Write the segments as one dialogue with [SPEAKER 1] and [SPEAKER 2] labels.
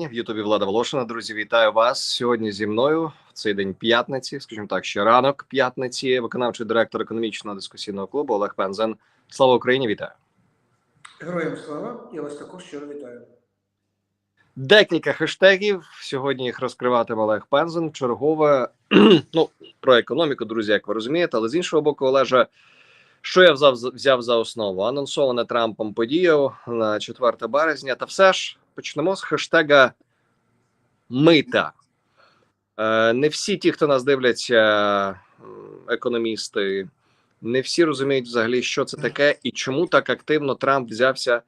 [SPEAKER 1] Україні в Ютубі Влада Волошина. Друзі, вітаю вас сьогодні зі мною в цей день п'ятниці, скажімо так, ще ранок п'ятниці. Виконавчий директор економічного дискусійного клубу Олег Пензен. Слава Україні! Вітаю!
[SPEAKER 2] Героям слава, я вас також щиро вітаю.
[SPEAKER 1] Декілька хештегів. Сьогодні їх розкриватиме Олег Пензен. Чергове ну про економіку, друзі, як ви розумієте, але з іншого боку, Олеже. Що я взяв взяв за основу? Анонсоване Трампом подію на 4 березня. Та все ж почнемо з хештега мита. Е, не всі ті, хто нас дивляться, економісти, не всі розуміють взагалі, що це таке і чому так активно Трамп взявся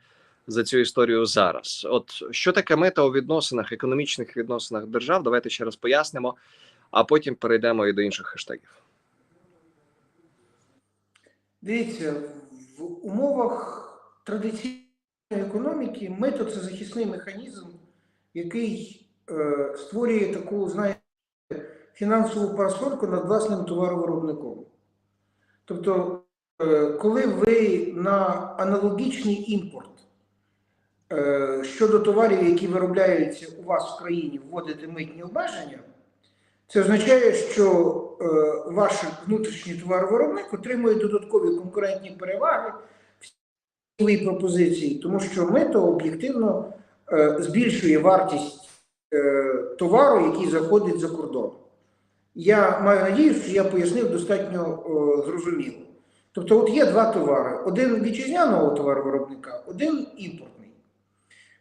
[SPEAKER 1] за цю історію зараз. От що таке мита у відносинах, економічних відносинах держав? Давайте ще раз пояснимо, а потім перейдемо і до інших хештегів.
[SPEAKER 2] Дивіться, в умовах традиційної економіки мито це захисний механізм, який е, створює таку, знаєте, фінансову парасольку над власним товаровиробником. Тобто, е, коли ви на аналогічний імпорт е, щодо товарів, які виробляються у вас в країні, вводите митні обмеження, це означає, що е, ваш внутрішній товаровиробник отримує додаткові конкурентні переваги в пропозиції, тому що мито об'єктивно е, збільшує вартість е, товару, який заходить за кордон. Я маю надію, що я пояснив достатньо е, зрозуміло. Тобто, от є два товари: один вітчизняного товаровиробника, один імпортний.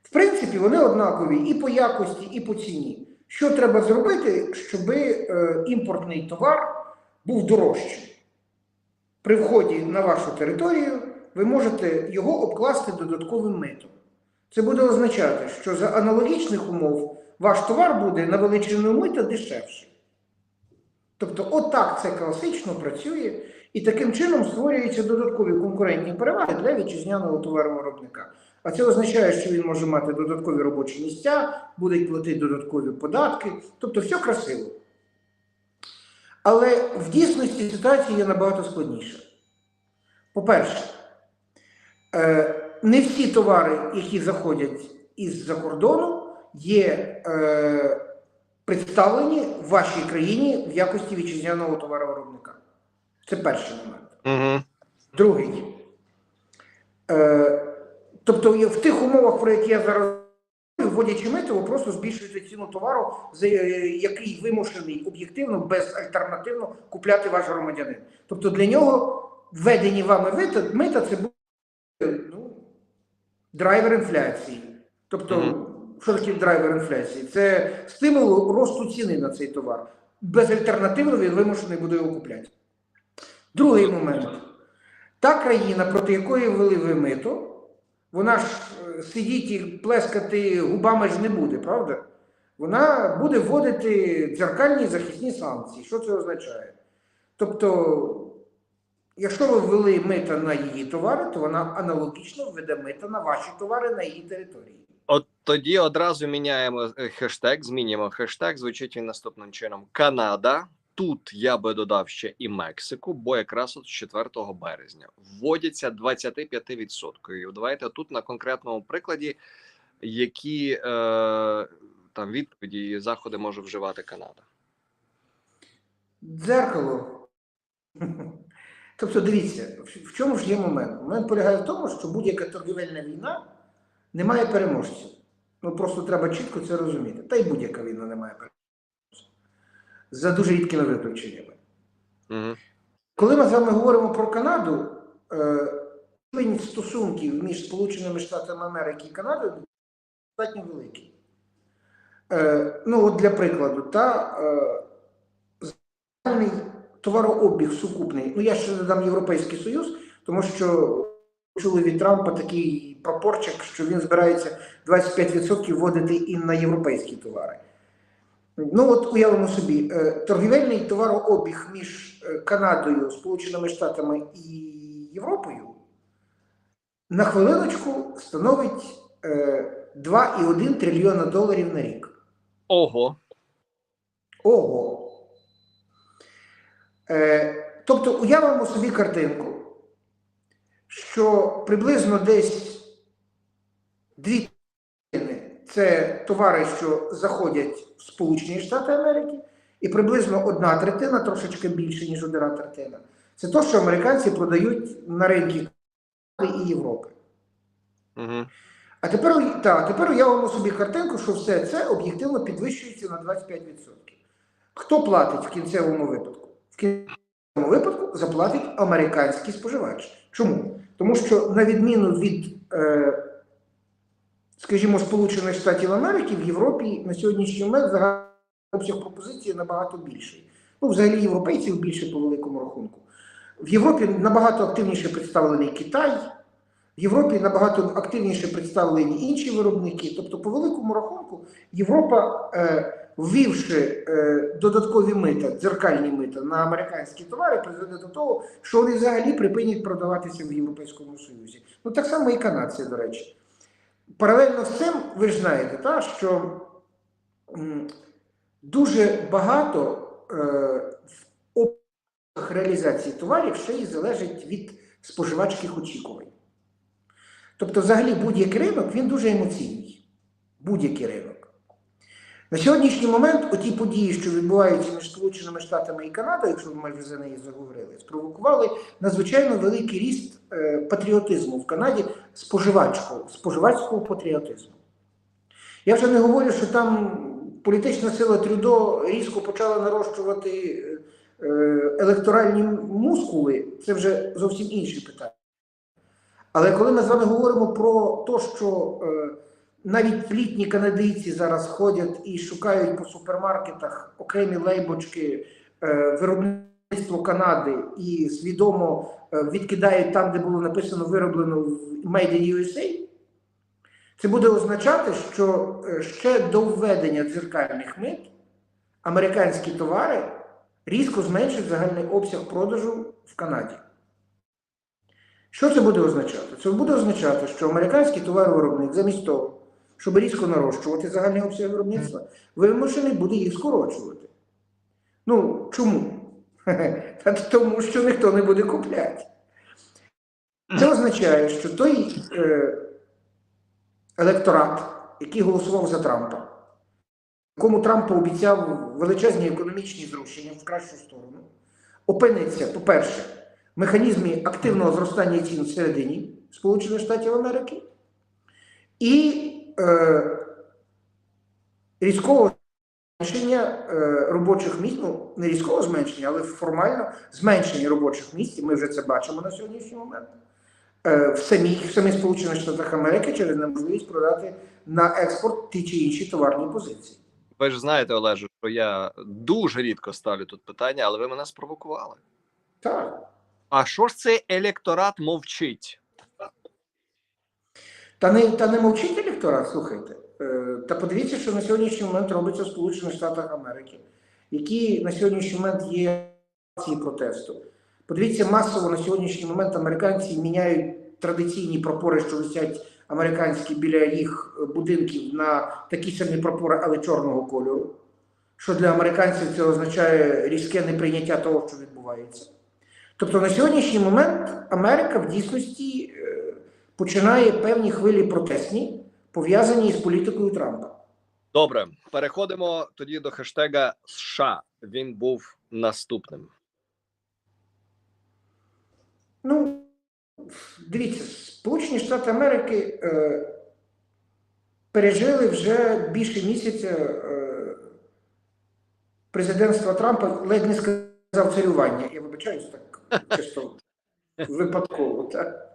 [SPEAKER 2] В принципі, вони однакові і по якості, і по ціні. Що треба зробити, щоб е, імпортний товар був дорожчим? При вході на вашу територію ви можете його обкласти додатковим митом. Це буде означати, що за аналогічних умов ваш товар буде на величину мита дешевший. Тобто, отак це класично працює, і таким чином створюються додаткові конкурентні переваги для вітчизняного товаровиробника. А це означає, що він може мати додаткові робочі місця, будуть платити додаткові податки, тобто все красиво. Але в дійсності ситуація є набагато складніша. По-перше, не всі товари, які заходять із-за кордону, є е, представлені в вашій країні в якості вітчизняного товаровиробника. Це перший момент.
[SPEAKER 1] Угу.
[SPEAKER 2] Другий. Е, тобто в тих умовах, про які я зараз вводячи мито, ви просто збільшуєте ціну товару, за е, який вимушений об'єктивно, безальтернативно купляти ваш громадянин. Тобто для нього введені вами мита це буде ну, драйвер інфляції. Тобто,
[SPEAKER 1] Мгм.
[SPEAKER 2] що таке драйвер інфляції? Це стимул росту ціни на цей товар. Безальтернативно він вимушений буде його купляти. Другий момент. Та країна, проти якої ввели ви мито, вона ж е, сидіти і плескати губами ж не буде, правда? Вона буде вводити дзеркальні захисні санкції. Що це означає? Тобто, якщо ви ввели мита на її товари, то вона аналогічно введе мита на ваші товари на її території.
[SPEAKER 1] От тоді одразу міняємо е, хештег, змінюємо хештег. Звучить він наступним чином: Канада. Тут я би додав ще і Мексику, бо якраз от 4 березня вводяться 25%. Давайте тут на конкретному прикладі, які е, там відповіді і заходи може вживати Канада.
[SPEAKER 2] Дзеркало. Тобто, дивіться, в- чому ж є момент? Момент полягає в тому, що будь-яка торгівельна війна не має переможців. Ну просто треба чітко це розуміти. Та й будь-яка війна не має переможців. За дуже рідкими виключеннями.
[SPEAKER 1] Угу.
[SPEAKER 2] Коли ми з вами говоримо про Канаду, е, рівень стосунків між Сполученими Штатами Америки і Канадою достатньо великий. Е, ну, от для прикладу, та е, загальний товарообіг сукупний. Ну, я ще не дам Європейський Союз, тому що чули від Трампа такий прапорчик, що він збирається 25% вводити і на європейські товари. Ну, от уявимо собі, е, торгівельний товарообіг між е, Канадою, Сполученими Штатами і Європою на хвилиночку становить е, 2,1 трильйона доларів на рік.
[SPEAKER 1] Ого,
[SPEAKER 2] Ого. Е, тобто уявимо собі картинку, що приблизно десь дві третини це товари, що заходять в Сполучені Штати Америки, і приблизно одна третина, трошечки більше, ніж одна третина. Це те, що американці продають на ринки і Європи.
[SPEAKER 1] Угу.
[SPEAKER 2] А тепер, та, тепер уявимо собі картинку, що все це об'єктивно підвищується на 25%. Хто платить в кінцевому випадку? Кінцевому випадку заплатить американський споживач. Чому? Тому що, на відміну від, е, скажімо, Сполучених Штатів Америки, в Європі на сьогоднішній момент загальний обсяг пропозиції набагато більший. Ну, взагалі, європейців більше по великому рахунку. В Європі набагато активніше представлений Китай. В Європі набагато активніше представлені інші виробники. Тобто, по великому рахунку, Європа, е, ввівши е, додаткові мита, дзеркальні мита на американські товари, призведе до того, що вони взагалі припинять продаватися в Європейському Союзі. Ну так само і канадці, до речі. Паралельно з цим, ви ж знаєте, та, що м, дуже багато е, в обсягах реалізації товарів ще й залежить від споживацьких очікувань. Тобто, взагалі, будь-який ринок він дуже емоційний. Будь-який ринок. На сьогоднішній момент оті події, що відбуваються між Сполученими Штатами і Канадою, якщо ми вже за неї заговорили, спровокували надзвичайно великий ріст е, патріотизму в Канаді споживачого, споживацького патріотизму. Я вже не говорю, що там політична сила Трюдо різко почала нарощувати е, е, електоральні мускули, це вже зовсім інші питання. Але коли ми з вами говоримо про те, що е, навіть літні канадійці зараз ходять і шукають по супермаркетах окремі лейбочки е, виробництво Канади і свідомо е, відкидають там, де було написано вироблено в Made in USA, це буде означати, що е, ще до введення дзеркальних мит американські товари різко зменшать загальний обсяг продажу в Канаді. Що це буде означати? Це буде означати, що американський товаровиробник замість того, щоб різко нарощувати загальний обсяг виробництва, вимушений буде їх скорочувати. Ну, чому? Та тому, що ніхто не буде купляти. Це означає, що той е, електорат, який голосував за Трампа, якому Трамп обіцяв величезні економічні зрушення в кращу сторону, опиниться, по-перше, в механізмі активного зростання цін всередині Сполучених Штатів Америки і е, різкого зменшення е, робочих місць, ну не різкого зменшення, але формально зменшення робочих місць, і ми вже це бачимо на сьогоднішній момент. е, В самих, в самих Сполучених Штатах Америки через неможливість продати на експорт ті чи інші товарні позиції.
[SPEAKER 1] Ви ж знаєте, Олеже, що я дуже рідко ставлю тут питання, але ви мене спровокували.
[SPEAKER 2] Так.
[SPEAKER 1] А що ж цей електорат мовчить?
[SPEAKER 2] Та не, та не мовчить електорат, слухайте. Е, Та подивіться, що на сьогоднішній момент робиться в Сполучених Штатах Америки, які на сьогоднішній момент є акції протесту. Подивіться, масово на сьогоднішній момент американці міняють традиційні прапори, що висять американські біля їх будинків на такі самі прапори, але чорного кольору. Що для американців це означає різке неприйняття того, що відбувається. Тобто на сьогоднішній момент Америка в дійсності починає певні хвилі протестні, пов'язані з політикою Трампа.
[SPEAKER 1] Добре, переходимо тоді до хештега США. Він був наступним.
[SPEAKER 2] Ну, дивіться, Сполучені Штати Америки е, пережили вже більше місяця е, президентства Трампа, ледь не сказав царювання. Я вибачаюсь так чисто випадково. Так?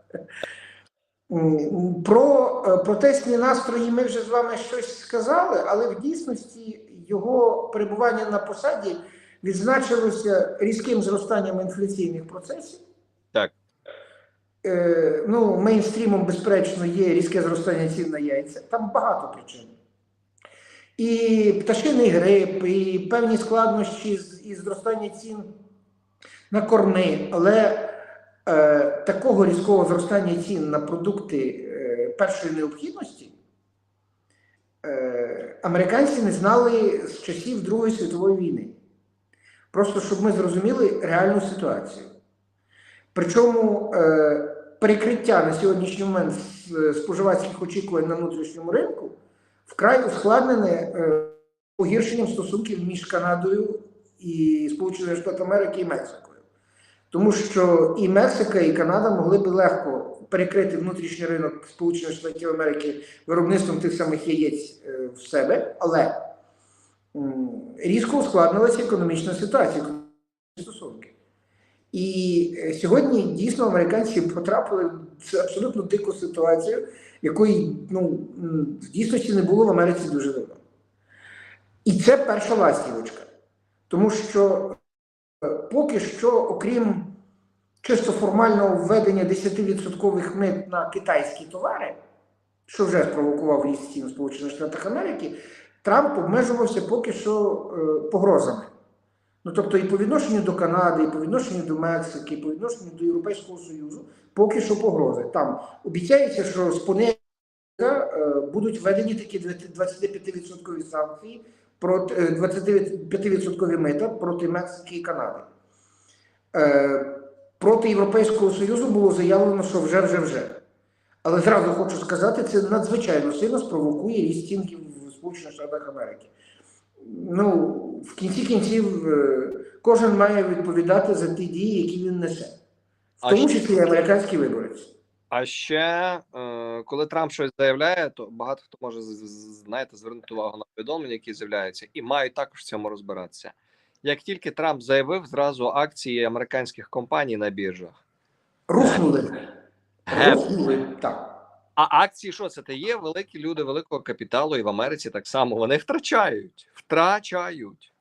[SPEAKER 2] Про е, протестні настрої ми вже з вами щось сказали, але в дійсності його перебування на посаді відзначилося різким зростанням інфляційних процесів.
[SPEAKER 1] Так.
[SPEAKER 2] Е, ну, мейнстрімом, безперечно, є різке зростання цін на яйця. Там багато причин. І пташиний грип, і певні складнощі з- із зростання цін на корми, але такого різкого зростання цін на продукти е, першої необхідності е, американці не знали з часів Другої світової війни. Просто щоб ми зрозуміли реальну ситуацію. Причому е, перекриття на сьогоднішній момент споживацьких очікувань на внутрішньому ринку вкрай ускладнене е, погіршенням стосунків між Канадою і Сполученими Штатами Америки і Мексикою. Тому що і Мексика, і Канада могли би легко перекрити внутрішній ринок Сполучених Штатів Америки виробництвом тих самих яєць е, в себе, але різко ускладнилася економічна ситуація, економічні стосунки. І е, сьогодні дійсно американці потрапили в абсолютно дику ситуацію, якої ну, в дійсності не було в Америці дуже давно. І це перша ластівочка. Тому що поки що, окрім чисто формального введення 10% мит на китайські товари, що вже спровокував ріст цін в Сполучених Штатах Америки, Трамп обмежувався поки що е, погрозами. Ну, тобто, і по відношенню до Канади, і по відношенню до Мексики, і по відношенню до Європейського Союзу, поки що погрози. Там обіцяється, що з понеділка е, будуть введені такі 25% санкції проти е, 25% мита проти Мексики і Канади. Е, проти Європейського Союзу було заявлено, що вже вже вже. Але зразу хочу сказати, це надзвичайно сильно спровокує ріст цінків в Сполучених Штатах Америки. Ну, в кінці кінців е, кожен має відповідати за ті дії, які він несе, в тому числі американський виборець.
[SPEAKER 1] А ще е, коли Трамп щось заявляє, то багато хто може знаєте звернути увагу на повідомлення, які з'являються, і мають також в цьому розбиратися. Як тільки Трамп заявив, зразу акції американських компаній на біржах.
[SPEAKER 2] Рухнули. Рухнули. Так.
[SPEAKER 1] А акції, що це? Це є великі люди великого капіталу, і в Америці так само вони втрачають. Втрачають.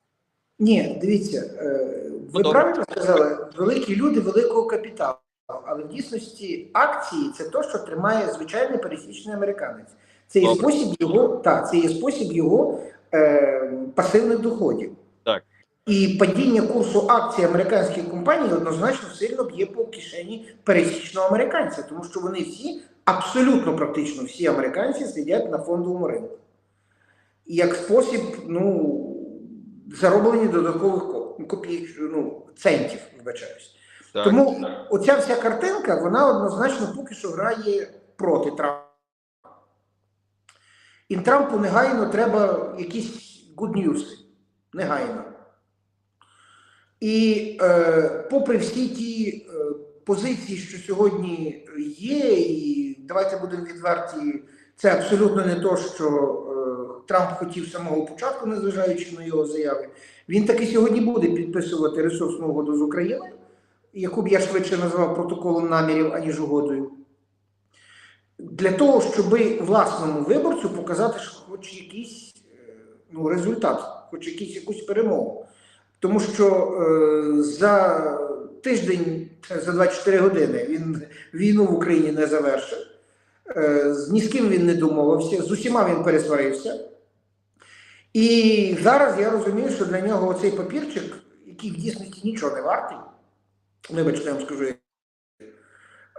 [SPEAKER 2] Ні, дивіться, е, ви
[SPEAKER 1] добре.
[SPEAKER 2] правильно сказали, великі люди великого капіталу. Але в дійсності акції це те, що тримає звичайний пересічний американець. Це є
[SPEAKER 1] Добре.
[SPEAKER 2] спосіб його, так, це є спосіб його е, пасивних доходів.
[SPEAKER 1] Так.
[SPEAKER 2] І падіння курсу акцій американських компаній однозначно сильно б'є по кишені пересічного американця, тому що вони всі, абсолютно практично всі американці сидять на фондовому ринку. І як спосіб, ну, зароблення додаткових ко- копійок, ну, центів, вибачаюсь.
[SPEAKER 1] Так.
[SPEAKER 2] Тому оця вся картинка, вона однозначно поки що грає проти Трампа. І Трампу негайно треба якісь good news. Негайно. І е, попри всі ті е, позиції, що сьогодні є, і давайте будемо відверті, це абсолютно не то, що е, Трамп хотів з самого початку, незважаючи на його заяви. Він таки сьогодні буде підписувати ресурсну угоду з Україною, яку б я швидше назвав протоколом намірів, аніж угодою. Для того, щоб власному виборцю показати, що хоч якийсь е, ну, результат, хоч якийсь якусь перемогу. Тому що е, за тиждень, за 24 години він війну в Україні не завершив, е, ні з ким він не домовився, з усіма він пересварився. І зараз я розумію, що для нього цей папірчик, який в дійсності нічого не вартий, вибачте, я вам скажу,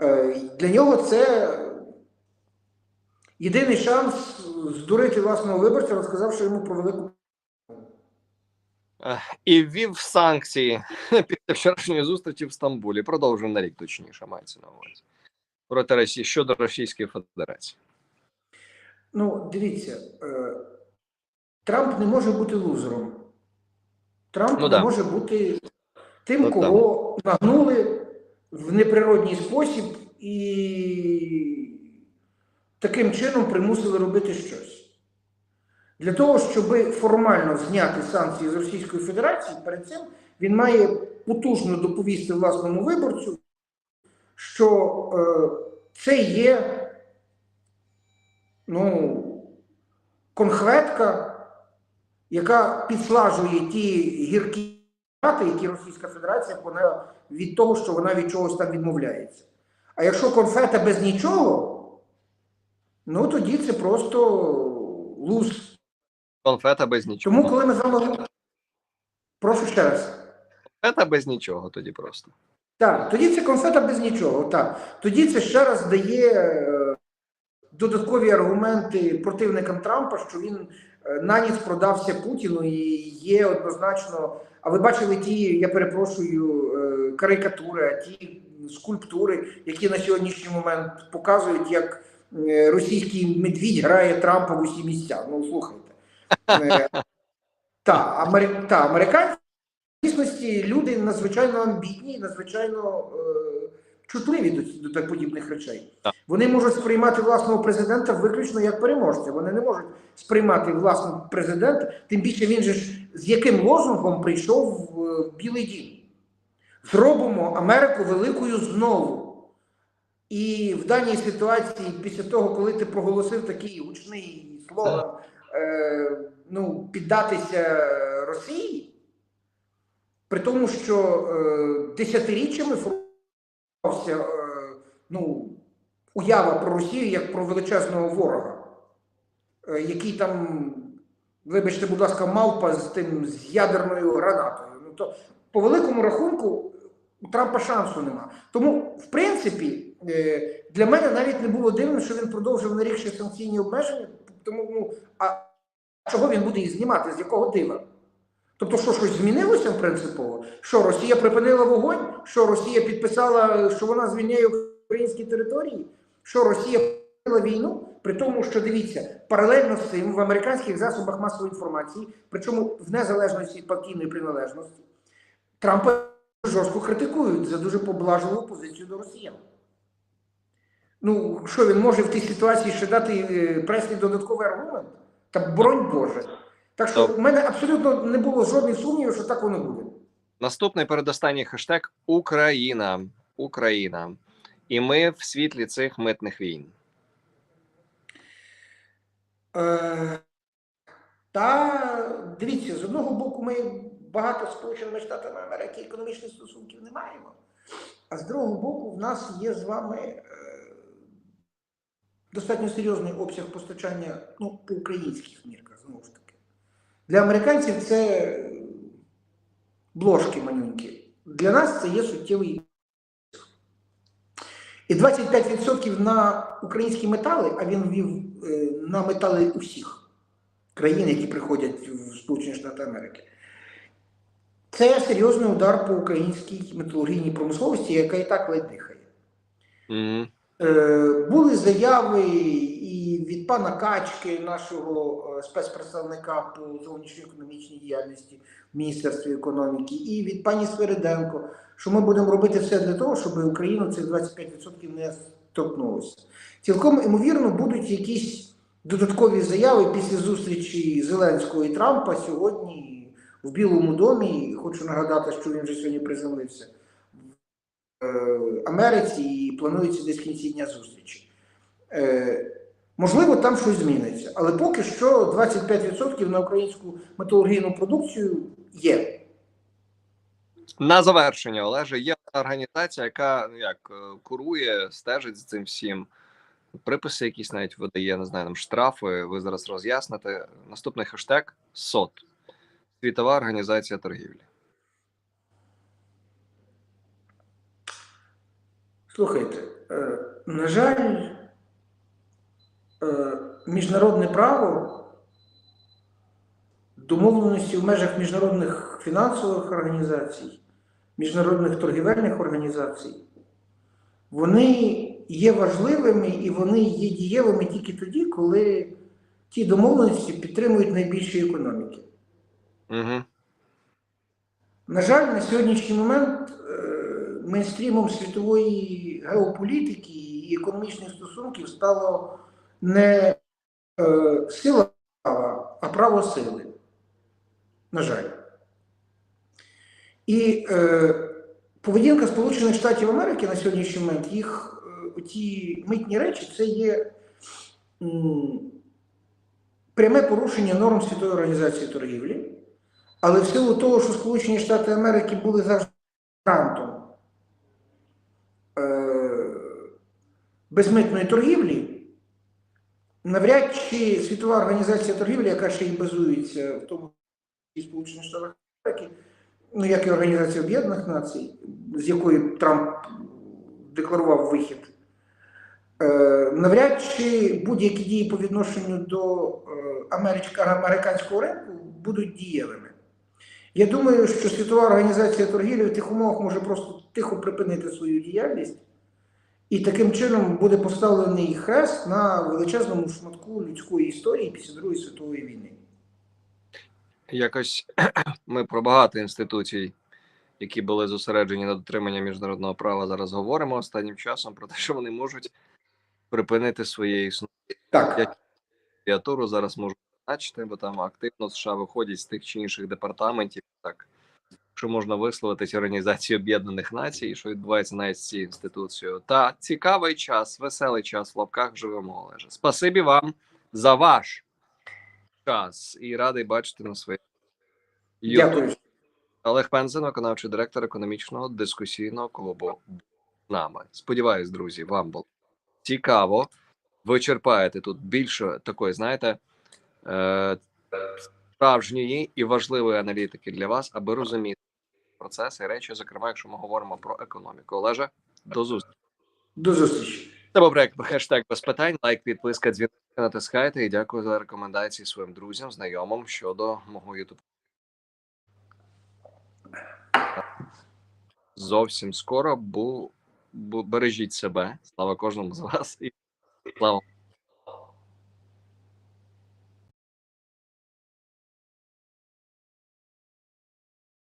[SPEAKER 2] е, для нього це єдиний шанс здурити власного виборця, розказавши йому про велику
[SPEAKER 1] Ех, І ввів санкції після вчорашньої зустрічі в Стамбулі. Продовжив на рік, точніше, мається на увазі. Проти Росії щодо Російської Федерації.
[SPEAKER 2] Ну, дивіться, е, Трамп не може бути лузером. Трамп
[SPEAKER 1] Ну
[SPEAKER 2] не
[SPEAKER 1] да.
[SPEAKER 2] може бути тим, кого нагнули в неприродній спосіб і таким чином примусили робити щось. Для того, щоб формально зняти санкції з Російської Федерації, перед цим він має потужно доповісти власному виборцю, що е, це є ну, конхветка, яка підслажує ті гіркі які Російська Федерація понесла від того, що вона від чогось там відмовляється. А якщо конфета без нічого, ну тоді це просто луз.
[SPEAKER 1] Конфета без нічого.
[SPEAKER 2] Тому, коли ми з вами. Прошу ще раз.
[SPEAKER 1] Конфета без нічого тоді просто.
[SPEAKER 2] Так, тоді це конфета без нічого. Так. Тоді це ще раз дає е, додаткові аргументи противникам Трампа, що він на ніц продався Путіну і є однозначно. А ви бачили ті, я перепрошую, е, карикатури, ті скульптури, які на сьогоднішній момент показують, як е, російський медвідь грає Трампа в усі місця. Ну слухайте. Е, Та, амери... та американці в дійсності люди надзвичайно амбітні, надзвичайно е... чутливі до, до подібних речей.
[SPEAKER 1] Так.
[SPEAKER 2] Вони можуть сприймати власного президента виключно як переможця. Вони не можуть сприймати власного президента, тим більше він же ж з яким лозунгом прийшов в, в Білий Дім. Зробимо Америку великою знову. І в даній ситуації, після того, коли ти проголосив такий гучний слоган, е, ну, піддатися Росії, при тому, що е, десятиріччями ну, уява про Росію як про величезного ворога, е, який там, вибачте, будь ласка, мавпа з тим з ядерною гранатою. Ну, то, по великому рахунку, у Трампа шансу нема. Тому, в принципі, е, для мене навіть не було дивно, що він продовжив на санкційні обмеження. Тому, ну, а чого він буде їх знімати? З якого дива? Тобто, що щось змінилося принципово? Що Росія припинила вогонь? Що Росія підписала, що вона звільняє українські території? Що Росія припинила війну? При тому, що дивіться, паралельно з цим в американських засобах масової інформації, причому в незалежності партійної приналежності, Трампа жорстко критикують за дуже поблажливу позицію до росіян. Ну, що він може в тій ситуації ще дати е, пресі додатковий аргумент? Та бронь Боже. Так що в мене абсолютно не було жодних сумнівів, що так воно буде.
[SPEAKER 1] Наступний передостанній хештег Україна. Україна. І ми в світлі цих митних війн.
[SPEAKER 2] Е, та дивіться, з одного боку, ми багато Сполученими Штатами Америки економічних стосунків не маємо. А з другого боку, в нас є з вами е, достатньо серйозний обсяг постачання ну, по українських мірках, знову ж таки. Для американців це бложки манюньки. Для нас це є суттєвий. І 25% на українські метали, а він ввів е, на метали усіх країн, які приходять в Сполучені Штати Америки. Це серйозний удар по українській металургійній промисловості, яка і так ледь дихає.
[SPEAKER 1] Мгм.
[SPEAKER 2] Е, були заяви і від пана Качки, нашого е, спецпредставника по зовнішньоекономічній діяльності в Міністерстві економіки, і від пані Свериденко, що ми будемо робити все для того, щоб Україну цих 25% не торкнулося. Цілком ймовірно, будуть якісь додаткові заяви після зустрічі Зеленського і Трампа сьогодні в Білому домі. Хочу нагадати, що він вже сьогодні приземлився в е, Америці і планується десь в кінці дня зустрічі. Е, можливо, там щось зміниться, але поки що 25% на українську металургійну продукцію є.
[SPEAKER 1] На завершення, Олеже, є організація, яка ну як е, курує, стежить за цим всім. Приписи якісь навіть видає, не знаю, там штрафи. Ви зараз роз'ясните. Наступний хештег СОТ. Світова організація торгівлі.
[SPEAKER 2] Слухайте, е, на жаль, міжнародне право, домовленості в межах міжнародних фінансових організацій, міжнародних торгівельних організацій, вони є важливими і вони є дієвими тільки тоді, коли ті домовленості підтримують найбільші економіки.
[SPEAKER 1] Угу.
[SPEAKER 2] На жаль, на сьогоднішній момент е, мейнстрімом світової геополітики і економічних стосунків стало не е, сила а право сили. На жаль. І е, поведінка Сполучених Штатів Америки на сьогоднішній момент, їх е, ті митні речі, це є м, пряме порушення норм Світової організації торгівлі. Але в силу того, що Сполучені Штати Америки були завжди гарантом е, безмитної торгівлі, навряд чи Світова організація торгівлі, яка ще й базується в тому числі Сполучених Штатах Америки, ну як і Організація Об'єднаних Націй, з якої Трамп декларував вихід, е, навряд чи будь-які дії по відношенню до е, американського ринку будуть дієвими. Я думаю, що Світова організація торгівлі в тих умовах може просто тихо припинити свою діяльність і таким чином буде поставлений хрест на величезному шматку людської історії після Другої світової війни.
[SPEAKER 1] Якось ми про багато інституцій, які були зосереджені на дотриманні міжнародного права, зараз говоримо останнім часом про те, що вони можуть припинити своє існування.
[SPEAKER 2] Так,
[SPEAKER 1] Клавіатуру зараз можу зазначити, бо там активно США виходять з тих чи інших департаментів, так що можна висловитись Організації Об'єднаних Націй, що відбувається навіть з цією інституцією. Та цікавий час, веселий час в лапках живемо, Олеже. Спасибі вам за ваш час і радий бачити на
[SPEAKER 2] дякую.
[SPEAKER 1] Олег Пензен, виконавчий директор економічного дискусійного клубу. з Нами. Сподіваюсь, друзі, вам було цікаво. Ви черпаєте тут більше такої, знаєте, е, справжньої і важливої аналітики для вас, аби розуміти процеси і речі, зокрема, якщо ми говоримо про економіку. Олеже, до зустрічі.
[SPEAKER 2] До зустрічі.
[SPEAKER 1] Це був проект хештег без питань. Лайк, підписка, дзвінок натискайте і дякую за рекомендації своїм друзям, знайомим щодо мого ютуб. Зовсім скоро бу, бу бережіть себе. Слава кожному з вас і слава